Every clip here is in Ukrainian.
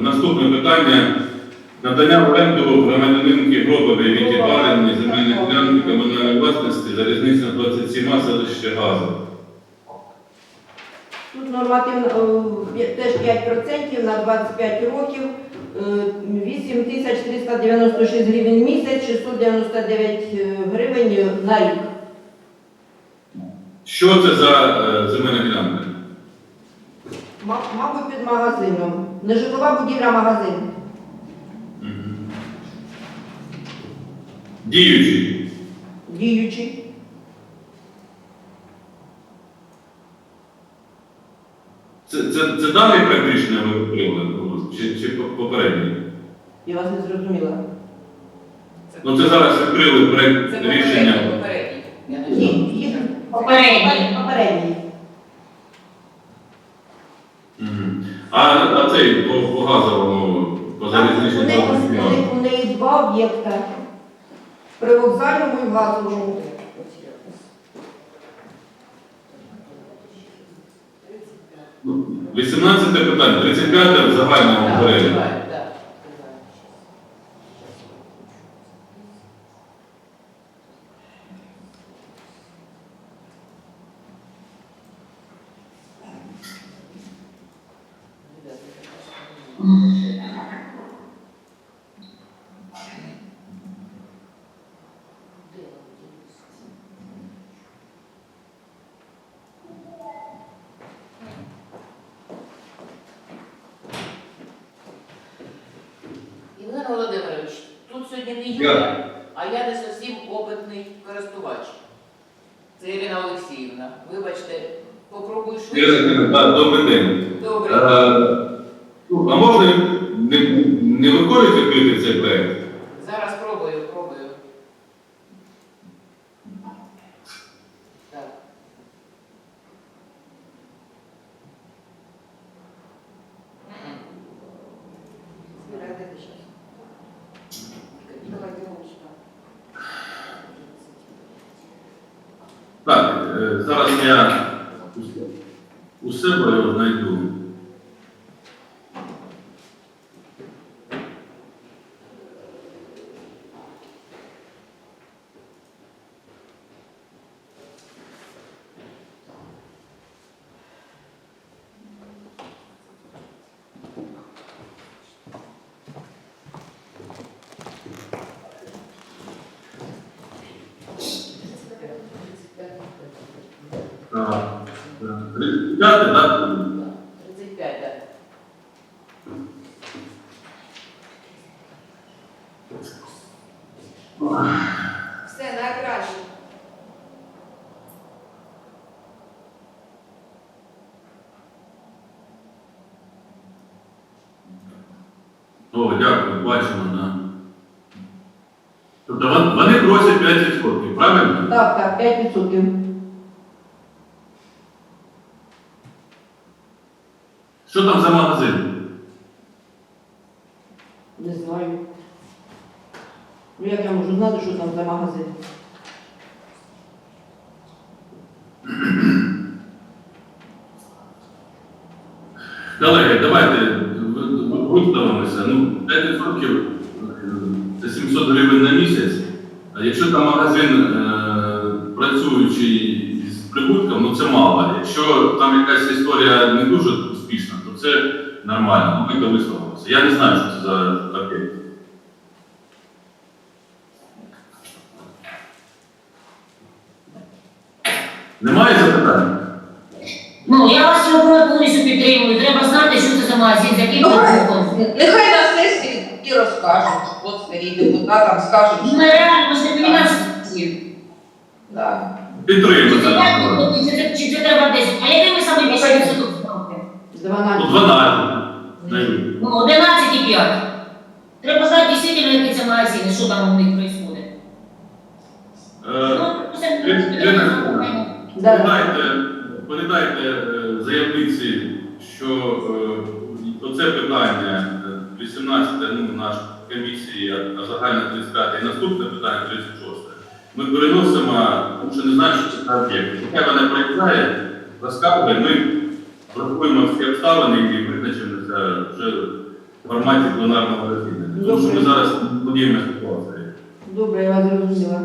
наступне питання. Надання в оренду громадянинки Гробової Віті Барині земельної ділянки комунальної власності залізниця 27 селище Газа. Тут нормативно е, теж 5% на 25 років, е, 8396 гривень місяць, 699 гривень на рік. Що це за е, земельна ділянка? Ма- Мабуть, під магазином. Нежитлова будівля магазин. Діючий. Діючий. Це, це, це даний проект рішення ви прийняли чи, чи попередній? Я вас не зрозуміла. Ну це зараз відкрили проект Це рішення. попередній, попередній. А, а цей по, по газовому, по У залізничному неї, у неї- у неї два об'єкта. При вокзальному і газовому. Ну, 18 питання, 35 в загальному переліку. так, так. Євген Володимирович, тут не Юля, а я не зовсім опитний користувач. Це Ірина Олексіївна. Вибачте, попробуй швидше. Добрий день. Добре. Е, ну, А можна не, не виходить відкрити цей проект? Зараз пробую, пробую. Так. Мгм. Так, е, зараз я у себе його знайду. Так, так. 35, так? 35, так. Все найкраще. О, дякую, бачимо, да. Тобто вони просять 5%, правильно? Так, так, 5%. Що там за магазин? Не знаю. Ну як знати, що там за магазин? Колеги, давайте виставимося. Ну, 5% е, це 700 гривень на місяць. А якщо там магазин е, працюючий з прибутком, ну це мало. Якщо там якась історія не дуже успішна, то це нормально. Ми висловимося. Я не знаю, що це за таке. Немає запитань? Ну, я вас цього повністю підтримую. Треба знати, що це за магазин, з яким продуктом. Нехай на сесії і розкажуть, от старі депутатам скажуть, Ну, що реально, ж не розумію, Да. чи це 5 відсотків, чи це- треба 10. А яке ми саме більше відсоток ставки? Ну, 12. 12. Дають. Ну, 11,5. Треба знати дійсно, які це магазини, що там у них відбувається. Е, Ну, це Передайте, передайте е, заявниці, що е, оце питання е, 18 ну, наш комісії, а загальне 35 і наступне питання 36. Ми переносимо, тому що не знаю, що це за об'єкт. Яке вона проїжджає, розказує, ми врахуємо всі обставини і визначимося вже в форматі пленарного засідання. Тому що ми зараз подіємо ситуацію. Добре, я вас зрозуміла.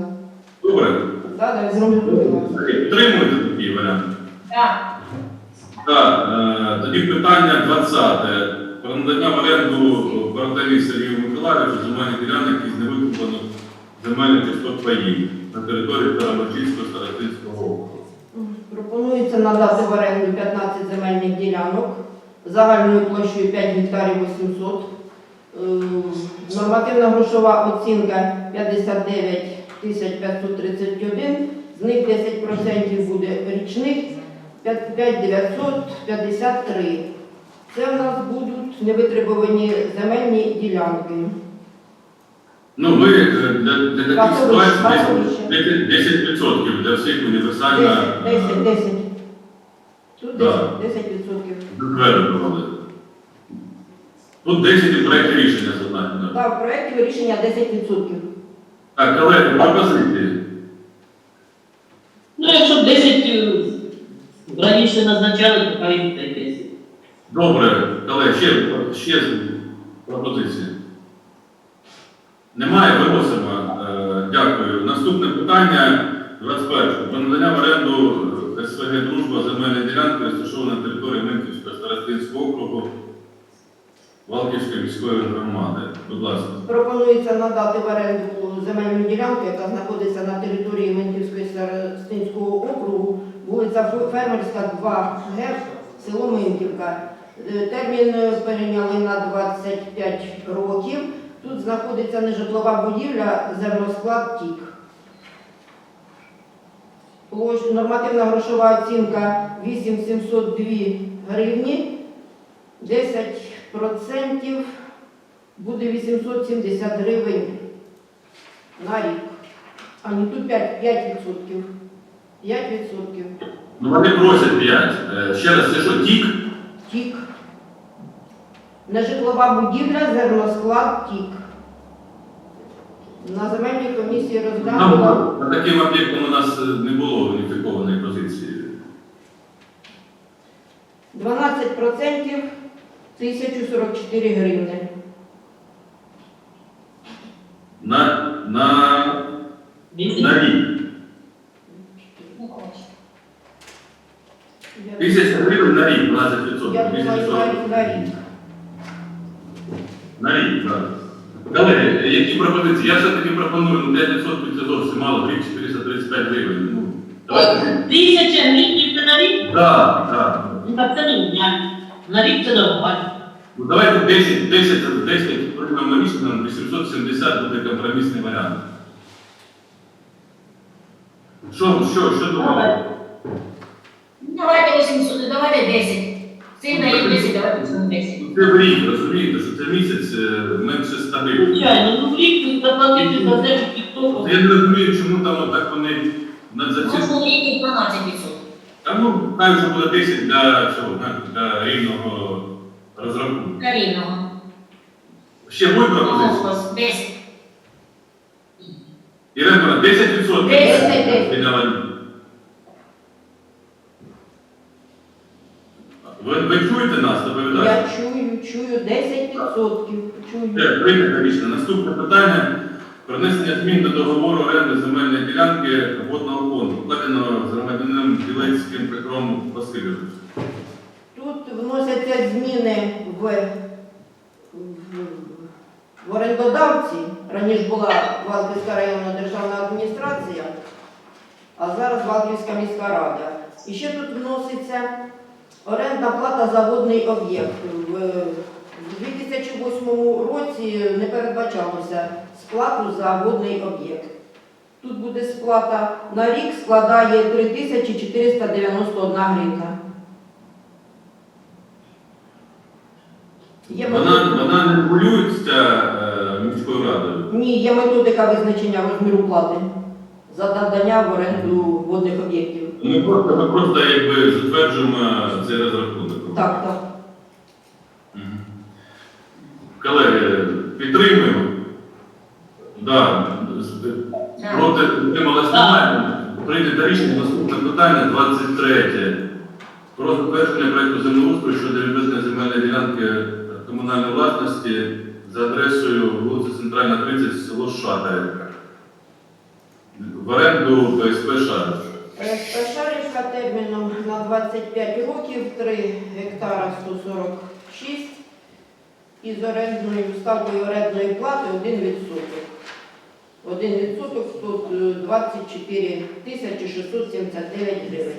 Добре? Так, так, зрозуміла. Підтримуєте такий варіант? Так. Так, е, тоді питання 20. Про надання в оренду Бартові Сергію Миколаївичу земельних ділянок із невикуплених земельних частот паїв на території Старомочільського Старостинського округу. Пропонується надати в оренду 15 земельних ділянок загальною площею 5 гектарів 800. Е, Нормативна грошова оцінка 59 531, з них 10% буде річних, 5953. Це в нас будуть невитребувані земельні ділянки. Ну, ви е, для, для таких ситуацій 10%, 10% для всіх універсальна 10, 10, 10. Тут Да. 10, 10 відсотків. Тут 10 і проєкт рішення зазначено. Так, в проєкті рішення 10 відсотків. Так, колеги, пропозиції. Ну, якщо 10 е, раніше назначали, то хай 10. Добре, колеги, ще, ще пропозиції. Немає, виносимо. Е, Дякую. Наступне питання 21. Про надання в оренду е, СВГ Дружба земельної ділянки, розташована на території Минківського Старостинського округу Валківської міської громади. Будь ласка. Пропонується надати в оренду земельну ділянку, яка знаходиться на території Ментівської Старостинського округу, вулиця Фермерська, 2 г, село Минківка. Е, Термін е, перейняли на 25 років. Тут знаходиться нежитлова будівля, зерносклад ТІК. Нормативна грошова оцінка 8702 гривні, 10% буде 870 гривень на рік. А не тут 5, 5 відсотків. 5 відсотків. Ну, вони просять 5. Ще раз, це що, тік? Тік. Нежитлова будівля, зерносклад тік. На земельній комісії розглянула Нам на таким об'єктом у нас е, не було уніфікованої позиції. 12% 1044 гривни. На, на, на рік. Тисяча гривень на рік, 12%. Я думаю, 240. на, на рік. На рік, так. Колеги, які пропозиції? Я все-таки пропоную, ну 5% це зовсім мало, рік 435 гривень. Ну, давайте. Тисяча гривень це на рік? Так, так. Ну так це не дня. На рік це нормально. Ну, давайте 10, 10, 10 приймемо рішення, 870 буде компромісний варіант. Що, що, що думаєте? Давайте 800, давайте 10. 10, давайте 10. Це в рік, розумієте, що це місяць е, менше 100 гривень. Звичайно, ну в рік заплатити за це підтоку. Я не розумію, чому там отак вони на за ці. Можна рік 12%. Та ну, хай вже буде 10 для цього, для рівного розрахунку. Каріного. Ще будь пропозиції? 10. Ірина, 10%. 10. Віддавали. Ви, ви чуєте нас, доповідайте? Я чую, чую 10%. Чую. Прийнято рішення. Наступне питання про внесення змін до договору оренди земельної ділянки водного фонду, вкладеного з громадянином Білецьким Петром Васильовичем. Тут вносяться зміни в, в, в орендодавці. Раніше була Валківська районна державна адміністрація, а зараз Валківська міська рада. І ще тут вноситься орендна плата за водний об'єкт. В, в 2008 році не передбачалося сплату за водний об'єкт. Тут буде сплата на рік складає 3491 гривна. Є Вона, методика, вона не регулюється е, міською радою. ні, є методика визначення розміру плати за надання в оренду водних об'єктів. Ми просто, ми просто якби затверджуємо цей розрахунок. Так, так. Мгм. Колеги, підтримуємо. Да. з-. Проти підтрималось немає. Прийнято рішення. Наступне питання 23. Про затвердження проекту землеустрою щодо відведення земельної ділянки комунальної власності за адресою вулиця Центральна 30, село Шатарівка. В оренду ПСП Шатарівка. ПСП терміном на 25 років, 3 гектара 146 із орендною ставкою орендної плати 1%. 1% тут е, 24 тисячі 679 гривень.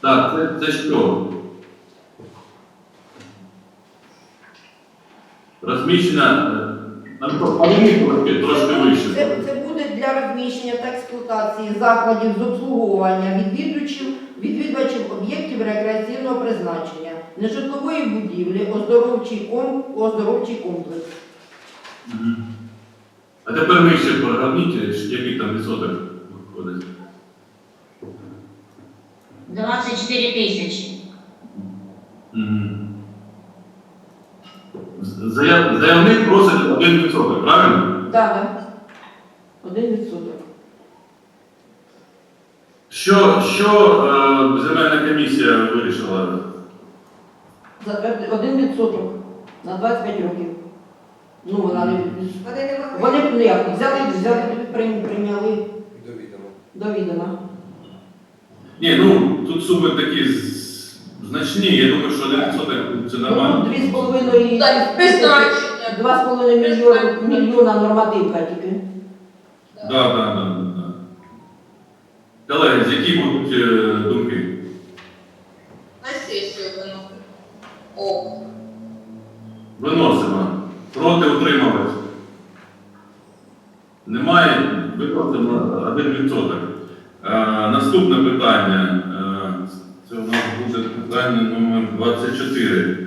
Так, це, це що? Розміщення, е, трошки вище. Це, це будуть для розміщення та експлуатації закладів з обслуговування відвідувачів, відвідувачів об'єктів рекреаційного призначення, нежитлової будівлі, оздоровчий, ком, оздоровчий комплекс. А тепер ви ще програмніть, який там відсоток виходить. 24 тисячі. Заявник просить 1%, правильно? Да, да. Один відсоток. Що, що е, земельна комісія вирішила? Е, один відсоток. на 25 років. Ну, вона не. Вони не ну, як, взяли, взяли, прийняли До відома. Ні, ну тут суми такі значні. Я думаю, що один відсоток це нормально. Ну, 2,5 і- Так, призначення. 2,5 мільйона нормативка тільки. Так, так, так. Колеги, які будуть е, думки? На сесію виносить. О, Виносимо. Проти утримались. Немає, виконано 1%. Е, наступне питання. Е, це у нас буде питання номер 24.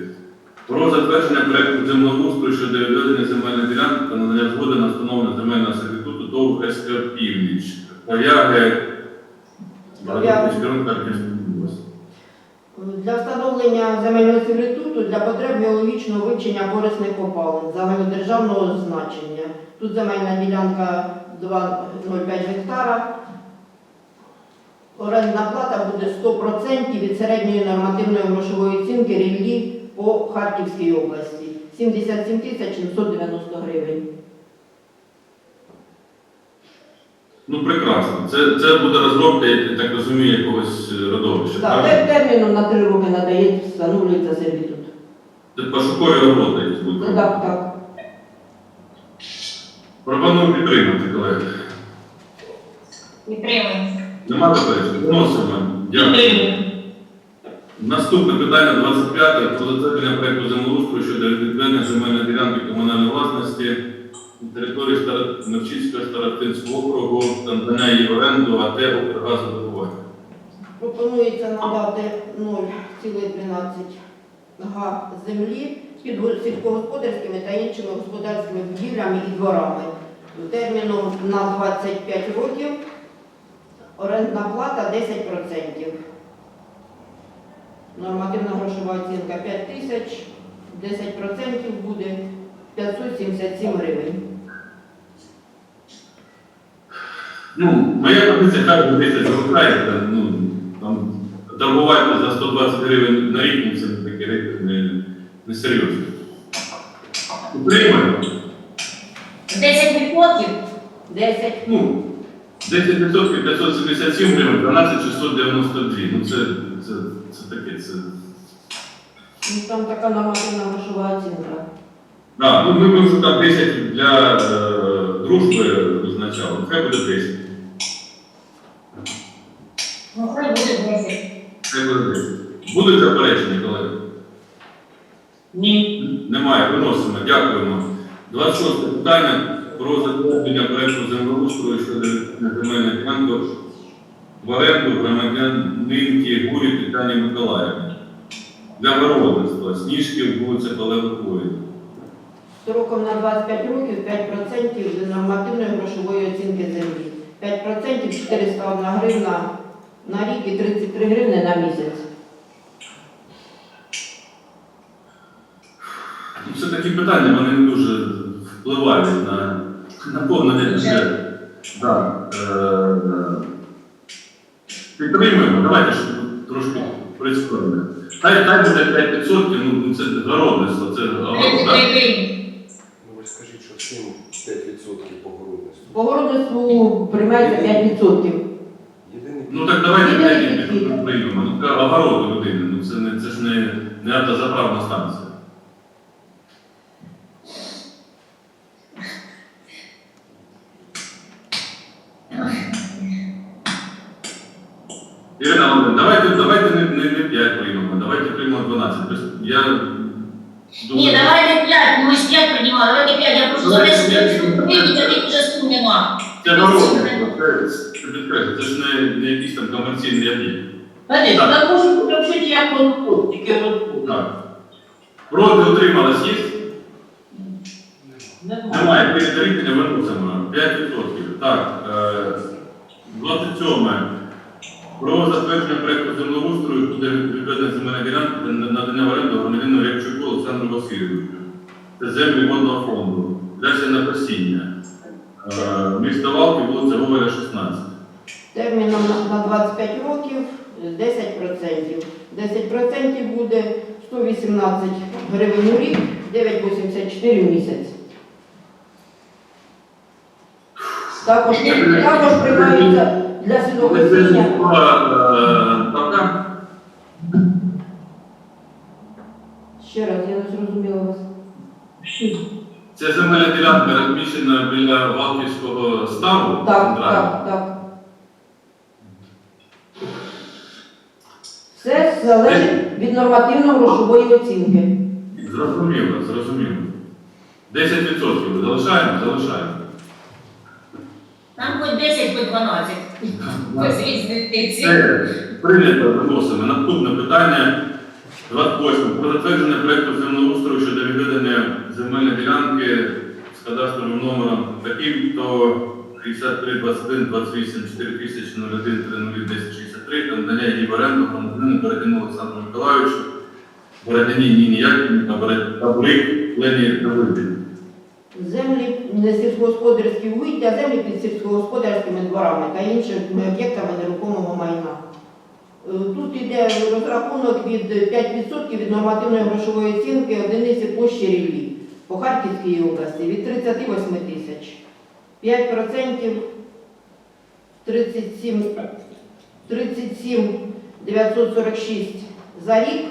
Про затвердження проекту землеустрою щодо відведення земельної ділянки та надання згоди на встановлення земельного сервітуту до СК Північ. Повяги. Для встановлення земельного сервітуту для потреб геологічного вивчення корисних копалин загальнодержавного значення. Тут земельна ділянка 2,05 гектара. Орендна плата буде 100% від середньої нормативної грошової оцінки ріллі по Харківській області. 77 тисяч 790 гривень. Ну, прекрасно. Це, це буде розробка, я так розумію, якогось е, родовища. Так, правильно? те- терміном на 3 роки надає, встановлюється сервітут. Це пошукові роботи якісь будуть. Ну, Так, так. Пропоную підтримати, колеги. Підтримуємо. Нема заперечень? Вносимо. Дякую. Підтримую. Наступне питання 25 про затвердження проекту землеустрою щодо відведення земельної ділянки комунальної власності на території Стар- Навчицького Старостинського округу та надання її в оренду АТ «Укргазвидобування». Пропонується надати 0,13 га землі під сільськогосподарськими та іншими господарськими будівлями і дворами. Терміном на 25 років орендна плата 10%. Нормативна грошова оцінка 5 тисяч, 10% буде 577 гривень. Ну, моя позиція хай ви 10 залишаєте, ну, там, торгувати за 120 гривень на рік, ну, це такі речі не, не серйозно. Утримуємо. 10%? 10 Ну, 10% 577 гривень, 12 692. Ну, це, це, це таке, це... ну, там така нормативна грошова оцінка. Да, ну, ми, ми вже там 10 для е, дружби визначали, хай буде 10. Ну, хай буде 10. Хай буде 10. Будуть заперечення, колеги? Ні. Немає, виносимо, дякуємо. 26 питання про затвердження проекту землеустрою щодо земельних ділянок в оренду громадянинки Гурі Тетяні Миколаївні для городництва, Сніжки, вулиця Палевикової. Строком на 25 років 5% від нормативної грошової оцінки землі. 5% 401 гривна на рік і 33 гривни на місяць. Ну, Це такі питання, вони не дуже впливають на наповнення бюджету. Так. Е, підтримуємо, давайте щоб трошки прискоримо. Хай, хай буде 5%, ну це городництво, це огород, 33 так? Ну ви ж скажіть, що всім 5% по городництву. По городництву приймається 5%. Єдиний Ну так давайте Єдиний 5 підхід. приймемо. Ну, ка- огород у людини, ну це, не, це ж не, не автозаправна станція. Ірина Володимирівна, давайте, давайте не, не, не 5 приймемо, давайте приймемо 12. Тобто Я Ні, думаю, давайте 5, ну ми ж 5 приймали, давайте 5, я прошу за те, що ви а вже сум нема. це городництво, це, це підкреслю, це ж не, не якийсь там комерційний об'єкт. Конечно, так може бути взагалі як розход, тільки розход. Так. Проти утрималась є? Немає. Немає, передавителя виносимо 5%. Так, е, 27. Про затвердження проєкту землеустрою буде відведення земельної ділянки та надання в оренду громадянину Рябчуку Олександру Васильовичу. Це землі водного фонду. Для на посіння. Е, Місто Валки, вулиця Гоголя, 16. Терміном на- на 25 років 10%. 10% буде 118 гривень у рік, 9,84 в місяць. Також, також приймаються для сінокосіння. Ще раз, я не зрозуміла вас. Це земельна ділянка розміщена біля Валківського ставу. Так, так, так. Все залежить від нормативно-грошової оцінки. Зрозуміло, зрозуміло. 10% залишаємо, залишаємо. Там хоч 10, хоч 12. Це прийнято виносимо. Наступне питання 28. Про затвердження проєкту землеустрою щодо відведення земельної ділянки з кадастровим номером таким, то 63 21 28 4000 01 30 63 та надання її в оренду громадянину Бородіну Олександру Миколаївичу, Бородіні Ніні Яківні та Бурик Лені Давиді. Землі не сільськогосподарські угідь, а землі під сільськогосподарськими дворами та іншими об'єктами нерухомого майна. Е, Тут йде розрахунок від 5% від нормативної грошової оцінки одиниці площі ріллі по Харківській області від 38 тисяч. 5% 37, 37 946 за рік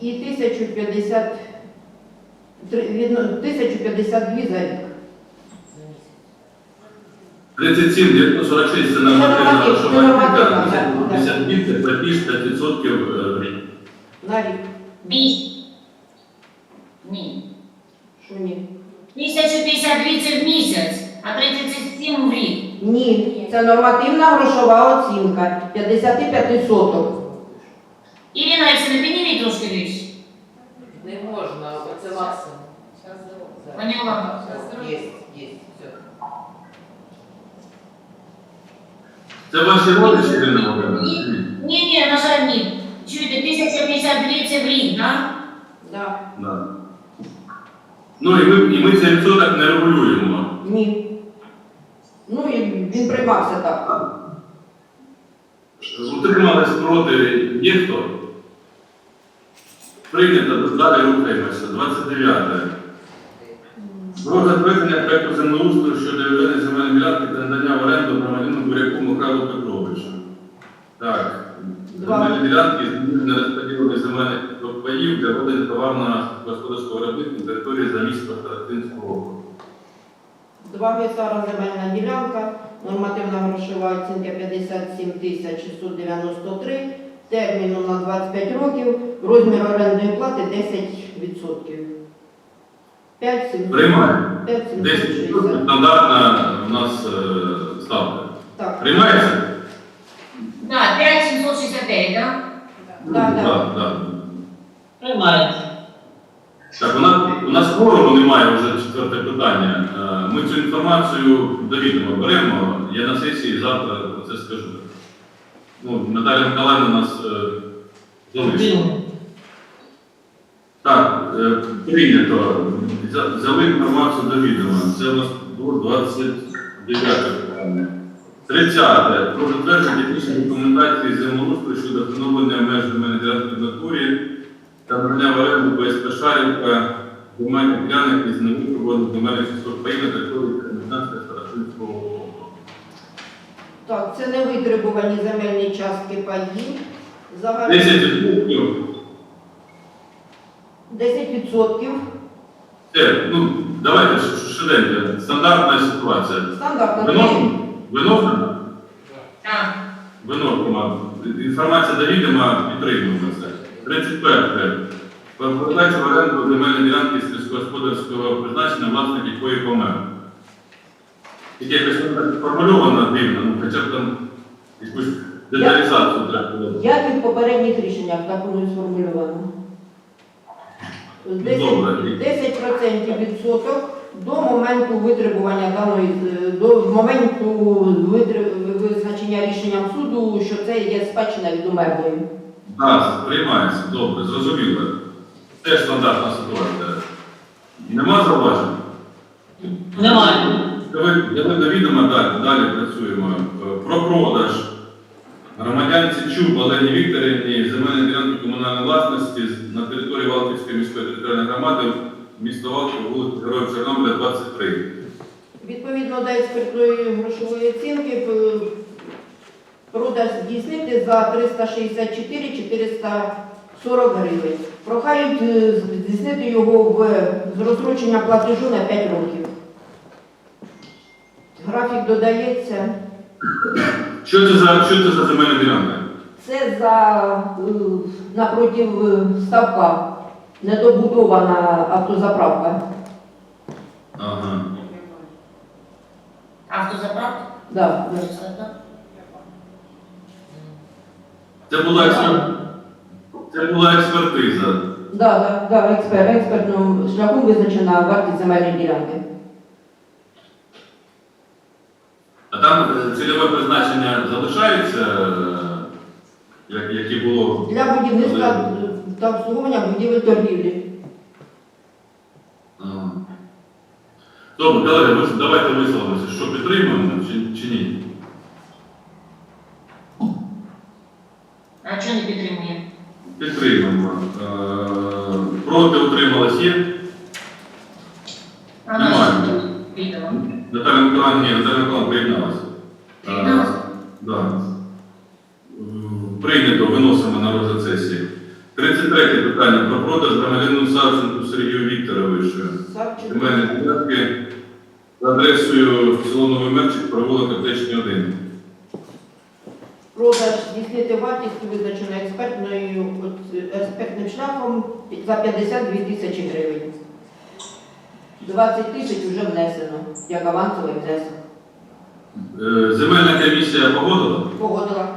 і 1050 Три- від ну, 1052 за рік. 37 946 це нормативна нормативна, грошова нормативна, оцінка, так, 52 це платіж 5% в рік. На рік. Бій. Ні. Що ні? 1052 це в місяць, а 37 в рік. Ні, це нормативна грошова оцінка 55 соток. Ірина Олексійовна, підніміть трошки вище. Це максимум. Поняла. Є, є, все. Це ваші родичі, Ірина Володимирівна? Ні, ні, на жаль, ні. Чуєте, 1052 це в рік, так? Да. Да. Ну і ми, і ми цей відсоток не регулюємо. Ні. Ну і він приймався так. Утримались проти є хто? Прийнято, далі рухаємося. 29. Про затвердження проекту землеустрою щодо відведення земельної ділянки та надання в оренду громадянину Буряку Михайлу Петровичу. Так, земельні ділянки не розподілені земельних паїв для ведення товарного господарського виробництва на території за місто Старостинського округу. 2 гектара земельна ділянка, нормативна грошова оцінка 57 693, терміном на 25 років, розмір орендної плати 10%. 5 700. Приймаємо. 5 10 760. стандартна у нас е, ставка. Так, Приймається? Так, 5769, так? Так, так. Так, так. Приймається. Так, у нас, у нас форуму немає вже четверте питання. Е, Ми цю інформацію довідомо беремо. Я на сесії завтра про це скажу. Ну, Наталя Миколаївна нас е, залишила. Так, е, прийнято. Взя- Взяли інформацію до відома. Це у нас було 29 питання. 30. Про затвердження технічної документації землеустрою щодо встановлення меж земельної ділянки в натурі та надання в оренду ПСП Шарівка земельних ділянок із невипробуваних земельних сільських паїв на території округу. Так, це не витребувані земельні частки паїв. Загальний 10 відсотків. 10%. Це, ну, давайте ш- ш- швиденько. Стандартна ситуація. Стандартно. Виносимо? Виносимо? Так. Виносимо. Інформація довідома, підтримуємо це. 31. Передача в оренду земельної ділянки сільськогосподарського призначення, власник якої помер. Тільки якось воно так сформульовано дивно, ну хоча б там якусь деталізацію треба було. Як і в попередніх рішеннях, так воно і сформульовано. 10%, 10% відсоток до моменту витребування даної, е, до моменту визначення рішенням суду, що це є спадщина від умерлої. Так, приймається, добре, зрозуміло. Теж стандартна ситуація. Нема зауважень? Немає. Давай, я до відома далі, далі працюємо. Е, Про продаж громадянці Чуб Олені Вікторівні земельної ділянки комунальної власності на території Валківської міської територіальної громади, місто Валків, вулиця Героїв Чорнобиля, 23. Відповідно до експертної грошової оцінки, продаж здійснити за 364 440 гривень. Прохають е, здійснити його в, з розстроченням платежу на 5 років. Графік додається. Що це за, що це за земельна ділянка? Це за е, напротив е, ставка недобудована автозаправка. Ага. Автозаправка? Да. Це була, експер... це була експертиза. Да, да, да, експер, експертним шляхом визначена вартість земельної ділянки. А там е, цільове призначення залишається, е, як, як і було. Для будівництва е, та обслуговування будівель торгівлі. Добре, колеги, давайте висловимося, що підтримуємо чи, чи ні. А чого не підтримує? Підтримуємо. Е, Проти утрималась є. А Немає. наша тут відомо. Наталя Миколаївна, ні, Наталя Миколаївна приєдналася. Е, Приєдналася? Да. М, Прийнято, виносимо на розгляд сесії. 33 питання про продаж громадянину Савченку Сергію Вікторовичу. Савченко. Земельні ділянки за адресою село Новий Мерчик, провулок Аптечний 1. Продаж здійснити вартість визначена експертною експертним шляхом за 52 тисячі гривень. 20 тисяч вже внесено, як авансовий внесок. Е, Земельна комісія погодила. Погодила.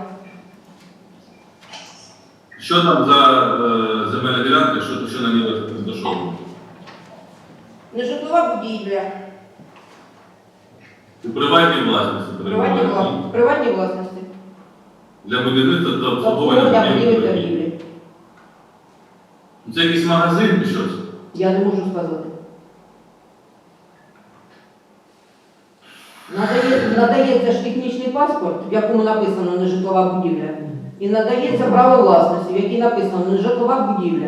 Що там за е, земельна ділянка, що, що на ній розташовано? Нежитлова будівля, У приватній власності приватні, перебуває. вла- приватні власності, Для будівництва та обслуговування торгівлі. Це якийсь магазин чи що це? Я не можу сказати. Надає, надається ж технічний паспорт, в якому написано нежитлова будівля, і надається право власності, в якій написано нежитлова будівля.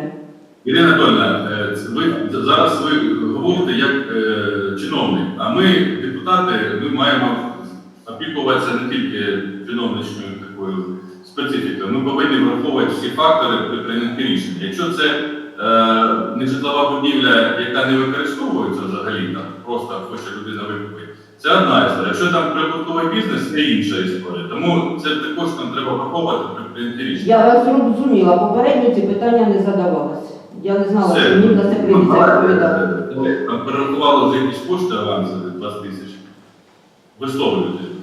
Ірина Анатольовна, е, це ви зараз ви говорите як е, чиновник, а ми, депутати, ми маємо опікуватися не тільки чиновничною такою специфікою. Ми повинні враховувати всі фактори при прийнятті рішення. Якщо це е, нежитлова будівля, яка не використовується взагалі, там просто хоче людина викупити, це одна історія. Якщо там прибутковий бізнес, це інша історія. Тому це також нам треба враховувати при прийнятті рішення. Я вас зрозуміла, попередньо ці питання не задавалися. Я не знала, що мені на це Ну, прийдеться давайте, відповідати. Там перерахували вже якісь кошти авансові 20 тисяч. Ласка.